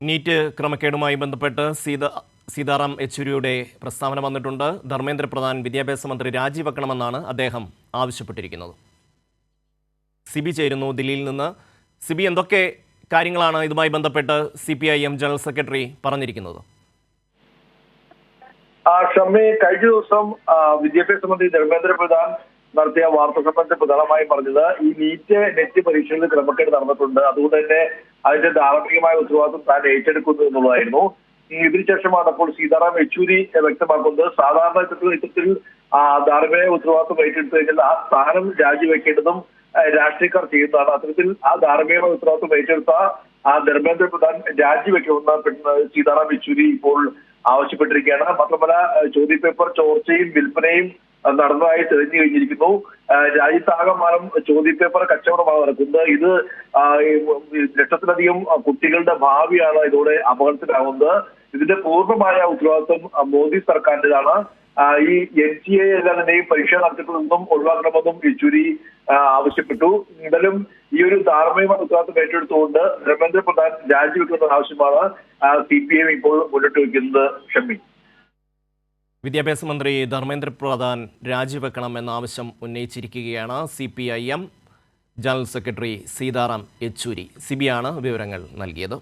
NEET ക്രമക്കേടുമായി ബന്ധപ്പെട്ട് സീത സീതാറാം യെച്ചൂരിയുടെ പ്രസ്താവന വന്നിട്ടുണ്ട്. ധർമ്മേന്ദ്ര പ്രധാൻ വിദ്യാഭ്യാസ മന്ത്രി രാജിവെക്കണമെന്നാണ് അദ്ദേഹം ആവശ്യപ്പെട്ടിരിക്കുന്നത്. സിബി ചേരുന്നു ദില്ലിയിൽ നിന്ന്. സിബി എന്തൊക്കെ കാര്യങ്ങളാണ് ഇതുമായി ബന്ധപ്പെട്ട് C P I M general secretary പറഞ്ഞിരിക്കുന്നത്? കഴിഞ്ഞ ദിവസം വിദ്യാഭ്യാസ മന്ത്രി ധർമ്മേന്ദ്ര പ്രധാൻ നടത്തിയ വാർത്താ സമ്മേളനത്തിൽ പ്രധാനമായും പറഞ്ഞത് ഈ നീറ്റ് നെറ്റ് പരീക്ഷകളിൽ ക്രമക്കേട് നടന്നിട്ടുണ്ട്. അതുകൊണ്ട് തന്നെ അതിന്റെ ധാർമ്മികമായ ഉത്തരവാദിത്വം താൻ ഏറ്റെടുക്കുന്നു എന്നുള്ളതായിരുന്നു. ഈ ഇതിനു ശേഷമാണ് അപ്പോൾ സീതാറാം യെച്ചൂരി വ്യക്തമാക്കുന്നത്. സാധാരണ ആ, ധാർമ്മിക ഉത്തരവാദിത്വം ഏറ്റെടുത്തു കഴിഞ്ഞാൽ ആ സ്ഥാനം രാജിവെക്കേണ്ടതും രാഷ്ട്രീയക്കാർ ചെയ്യുന്നതാണ്. അത്തരത്തിൽ ആ ധാർമ്മികമായ ഉത്തരവാദിത്വം ഏറ്റെടുത്ത ആ ധർമ്മേന്ദ്ര പ്രധാൻ രാജിവെക്കണമെന്ന് സീതാറാം യെച്ചൂരി ഇപ്പോൾ ആവശ്യപ്പെട്ടിരിക്കുകയാണ്. മാത്രമല്ല ചോദ്യപേപ്പർ ചോർച്ചയും വിൽപ്പനയും നടന്നതായി തെളിഞ്ഞു കഴിഞ്ഞിരിക്കുന്നു. രാജ്യത്താകമാനം ചോദ്യപേപ്പർ കച്ചവടമാണ് നടക്കുന്നത്. ഇത് ലക്ഷത്തിലധികം കുട്ടികളുടെ ഭാവിയാണ് ഇതോടെ അപകടത്തിലാവുന്നത്. ഇതിന്റെ പൂർണമായ ഉത്തരവാദിത്വം മോദി സർക്കാരിന്റേതാണ്. ഈ എൻ ജി എ എല്ലാതിന്റെയും പരീക്ഷാ നടത്തിപ്പിൽ നിന്നും ഒഴിവാക്കണമെന്നും യെച്ചൂരി ആവശ്യപ്പെട്ടു. എന്തായാലും ഈ ഒരു ധാർമ്മികമായ ഉത്തരവാദിത്വം ഏറ്റെടുത്തുകൊണ്ട് ധർമ്മേന്ദ്ര പ്രധാൻ രാജിവെക്കുന്ന ആവശ്യമാണ് സി പി എം ഇപ്പോൾ മുന്നോട്ട് വയ്ക്കുന്നത് ഷമ്മി. വിദ്യാഭ്യാസ മന്ത്രി ധർമ്മേന്ദ്ര പ്രധാൻ രാജിവെക്കണം എന്ന ആവശ്യം ഉന്നയിച്ചിരിക്കുകയാണ് C P I M general secretary Sitaram Yechury. സിബിയാണ് വിവരങ്ങൾ നൽകിയത്.